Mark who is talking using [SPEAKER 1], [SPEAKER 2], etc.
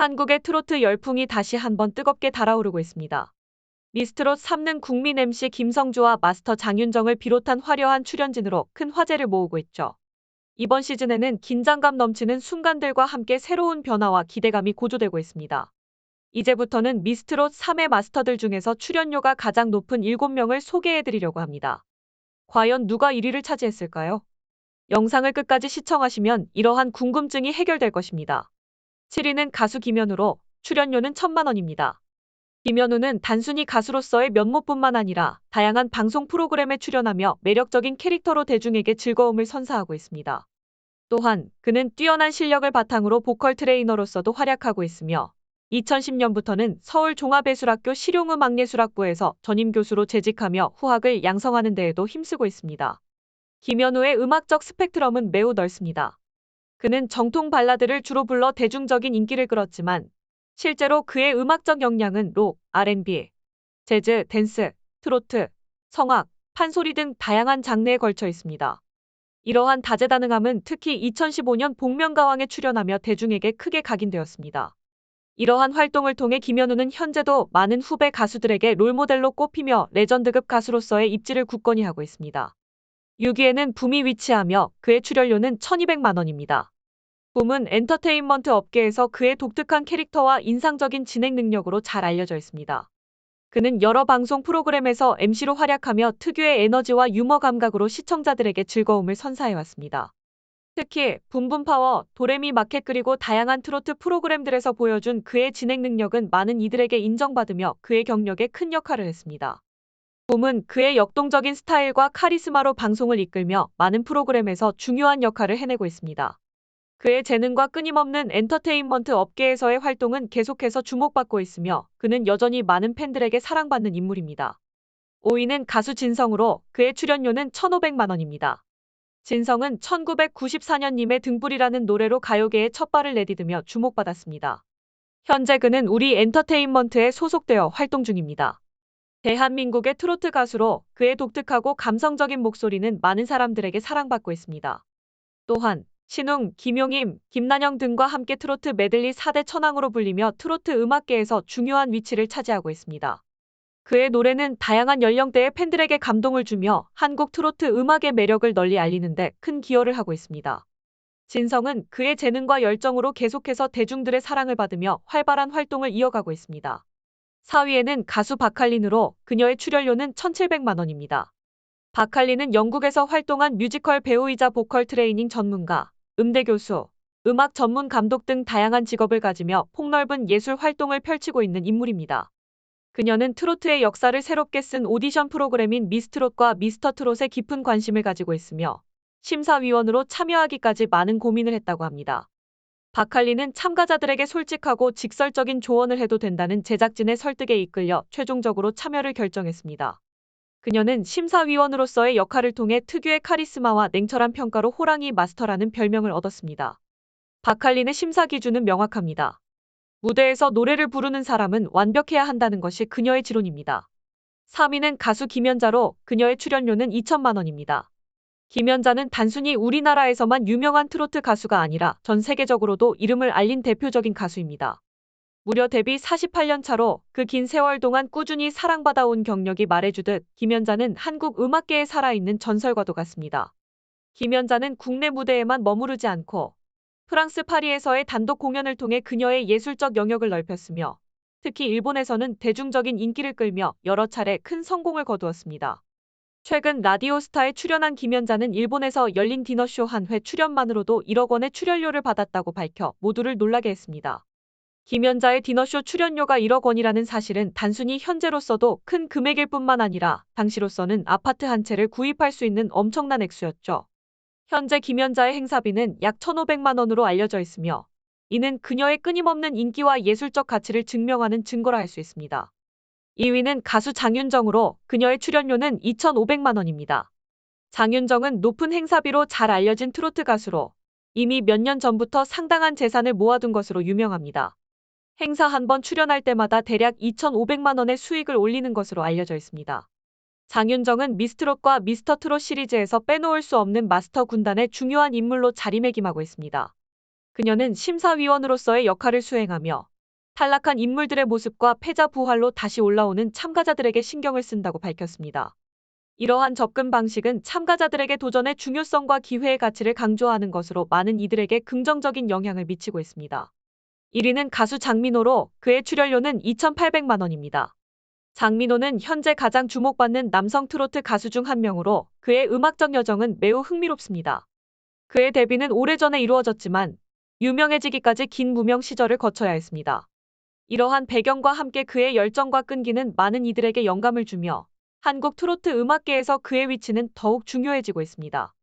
[SPEAKER 1] 한국의 트로트 열풍이 다시 한번 뜨겁게 달아오르고 있습니다. 미스트롯 3는 국민 MC 김성주와 마스터 장윤정을 비롯한 화려한 출연진으로 큰 화제를 모으고 있죠. 이번 시즌에는 긴장감 넘치는 순간들과 함께 새로운 변화와 기대감이 고조되고 있습니다. 이제부터는 미스트롯 3의 마스터들 중에서 출연료가 가장 높은 7명을 소개해드리려고 합니다. 과연 누가 1위를 차지했을까요? 영상을 끝까지 시청하시면 이러한 궁금증이 해결될 것입니다. 7위는 가수 김현우로 출연료는 1천만 원입니다. 김현우는 단순히 가수로서의 면모뿐만 아니라 다양한 방송 프로그램에 출연하며 매력적인 캐릭터로 대중에게 즐거움을 선사하고 있습니다. 또한 그는 뛰어난 실력을 바탕으로 보컬 트레이너로서도 활약하고 있으며 2010년부터는 서울 종합예술학교 실용음악예술학부에서 전임 교수로 재직하며 후학을 양성하는 데에도 힘쓰고 있습니다. 김현우의 음악적 스펙트럼은 매우 넓습니다. 그는 정통 발라드를 주로 불러 대중적인 인기를 끌었지만 실제로 그의 음악적 역량은 록, R&B, 재즈, 댄스, 트로트, 성악, 판소리 등 다양한 장르에 걸쳐 있습니다. 이러한 다재다능함은 특히 2015년 복면가왕에 출연하며 대중에게 크게 각인되었습니다. 이러한 활동을 통해 김현우는 현재도 많은 후배 가수들에게 롤모델로 꼽히며 레전드급 가수로서의 입지를 굳건히 하고 있습니다. 6위에는 붐이 위치하며 그의 출연료는 1200만 원입니다. 붐은 엔터테인먼트 업계에서 그의 독특한 캐릭터와 인상적인 진행 능력으로 잘 알려져 있습니다. 그는 여러 방송 프로그램에서 MC로 활약하며 특유의 에너지와 유머 감각으로 시청자들에게 즐거움을 선사해왔습니다. 특히 붐붐파워, 도레미 마켓 그리고 다양한 트로트 프로그램들에서 보여준 그의 진행 능력은 많은 이들에게 인정받으며 그의 경력에 큰 역할을 했습니다. 붐은 그의 역동적인 스타일과 카리스마로 방송을 이끌며 많은 프로그램에서 중요한 역할을 해내고 있습니다. 그의 재능과 끊임없는 엔터테인먼트 업계에서의 활동은 계속해서 주목받고 있으며 그는 여전히 많은 팬들에게 사랑받는 인물입니다. 5위는 가수 진성으로 그의 출연료는 1,500만 원입니다. 진성은 1994년 님의 등불이라는 노래로 가요계에 첫 발을 내디디며 주목받았습니다. 현재 그는 우리 엔터테인먼트에 소속되어 활동 중입니다. 대한민국의 트로트 가수로 그의 독특하고 감성적인 목소리는 많은 사람들에게 사랑받고 있습니다. 또한 신웅, 김용임, 김난영 등과 함께 트로트 메들리 4대 천왕으로 불리며 트로트 음악계에서 중요한 위치를 차지하고 있습니다. 그의 노래는 다양한 연령대의 팬들에게 감동을 주며 한국 트로트 음악의 매력을 널리 알리는데 큰 기여를 하고 있습니다. 진성은 그의 재능과 열정으로 계속해서 대중들의 사랑을 받으며 활발한 활동을 이어가고 있습니다. 4위에는 가수 박할린으로 그녀의 출연료는 1,700만 원입니다. 박할린은 영국에서 활동한 뮤지컬 배우이자 보컬 트레이닝 전문가, 음대 교수, 음악 전문 감독 등 다양한 직업을 가지며 폭넓은 예술 활동을 펼치고 있는 인물입니다. 그녀는 트로트의 역사를 새롭게 쓴 오디션 프로그램인 미스트롯과 미스터트롯에 깊은 관심을 가지고 있으며 심사위원으로 참여하기까지 많은 고민을 했다고 합니다. 박할리는 참가자들에게 솔직하고 직설적인 조언을 해도 된다는 제작진의 설득에 이끌려 최종적으로 참여를 결정했습니다. 그녀는 심사위원으로서의 역할을 통해 특유의 카리스마와 냉철한 평가로 호랑이 마스터라는 별명을 얻었습니다. 박할린의 심사 기준은 명확합니다. 무대에서 노래를 부르는 사람은 완벽해야 한다는 것이 그녀의 지론입니다. 3위는 가수 김연자로 그녀의 출연료는 2천만 원입니다. 김연자는 단순히 우리나라에서만 유명한 트로트 가수가 아니라 전 세계적으로도 이름을 알린 대표적인 가수입니다. 무려 데뷔 48년 차로 그 긴 세월 동안 꾸준히 사랑받아온 경력이 말해주듯 김연자는 한국 음악계에 살아있는 전설과도 같습니다. 김연자는 국내 무대에만 머무르지 않고 프랑스 파리에서의 단독 공연을 통해 그녀의 예술적 영역을 넓혔으며 특히 일본에서는 대중적인 인기를 끌며 여러 차례 큰 성공을 거두었습니다. 최근 라디오스타에 출연한 김연자는 일본에서 열린 디너쇼 한 회 출연만으로도 1억 원의 출연료를 받았다고 밝혀 모두를 놀라게 했습니다. 김연자의 디너쇼 출연료가 1억 원이라는 사실은 단순히 현재로서도 큰 금액일 뿐만 아니라 당시로서는 아파트 한 채를 구입할 수 있는 엄청난 액수였죠. 현재 김연자의 행사비는 약 1,500만 원으로 알려져 있으며 이는 그녀의 끊임없는 인기와 예술적 가치를 증명하는 증거라 할 수 있습니다. 2위는 가수 장윤정으로 그녀의 출연료는 2,500만 원입니다. 장윤정은 높은 행사비로 잘 알려진 트로트 가수로 이미 몇 년 전부터 상당한 재산을 모아둔 것으로 유명합니다. 행사 한 번 출연할 때마다 대략 2,500만 원의 수익을 올리는 것으로 알려져 있습니다. 장윤정은 미스트롯과 미스터트롯 시리즈에서 빼놓을 수 없는 마스터 군단의 중요한 인물로 자리매김하고 있습니다. 그녀는 심사위원으로서의 역할을 수행하며 탈락한 인물들의 모습과 패자 부활로 다시 올라오는 참가자들에게 신경을 쓴다고 밝혔습니다. 이러한 접근 방식은 참가자들에게 도전의 중요성과 기회의 가치를 강조하는 것으로 많은 이들에게 긍정적인 영향을 미치고 있습니다. 1위는 가수 장민호로 그의 출연료는 2,800만 원입니다. 장민호는 현재 가장 주목받는 남성 트로트 가수 중 한 명으로 그의 음악적 여정은 매우 흥미롭습니다. 그의 데뷔는 오래전에 이루어졌지만 유명해지기까지 긴 무명 시절을 거쳐야 했습니다. 이러한 배경과 함께 그의 열정과 끈기는 많은 이들에게 영감을 주며 한국 트로트 음악계에서 그의 위치는 더욱 중요해지고 있습니다.